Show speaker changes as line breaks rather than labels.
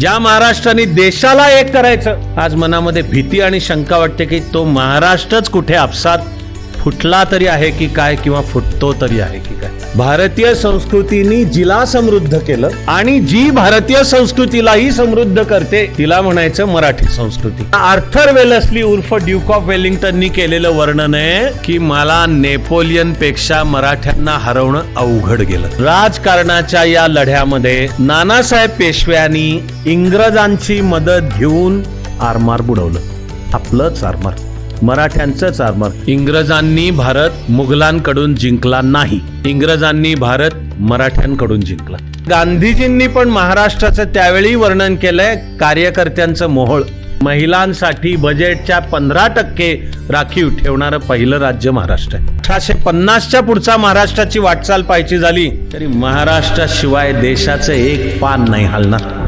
ज्या महाराष्ट्राने देशाला एक करायचं आज मनामध्ये भीती आणि शंका वाटते की तो महाराष्ट्रच कुठे आपसात फुटला तरी आहे की काय किंवा फुटतो तरी आहे की काय? भारतीय संस्कृतीनी जिला समृद्ध केलं आणि जी भारतीय संस्कृतीलाही समृद्ध करते तिला म्हणायचं मराठी संस्कृती. आर्थर वेलसली उर्फ ड्यूक ऑफ वेलिंग्टननी केलेलं वर्णन आहे की मला नेपोलियनपेक्षा मराठ्यांना हरवणं अवघड गेलं. राजकारणाच्या या लढ्यामध्ये नानासाहेब पेशव्यांनी इंग्रजांची मदत घेऊन आरमार बुडवलं. आपलंच आरमार. मराठ्यांचंच आरमार इंग्रजांनी भारत मुघलांकडून जिंकला नाही. इंग्रजांनी भारत मराठ्यांकडून जिंकला. गांधीजींनी पण महाराष्ट्राचं त्यावेळी वर्णन केलंय कार्यकर्त्यांचं मोहळ. महिलांसाठी बजेटच्या पंधरा टक्के राखीव ठेवणारं पहिलं राज्य महाराष्ट्र आहे. अठराशे पन्नासच्या पुढचा महाराष्ट्राची वाटचाल पाहायची झाली तरी महाराष्ट्राशिवाय देशाचं एक पान नाही हलणार.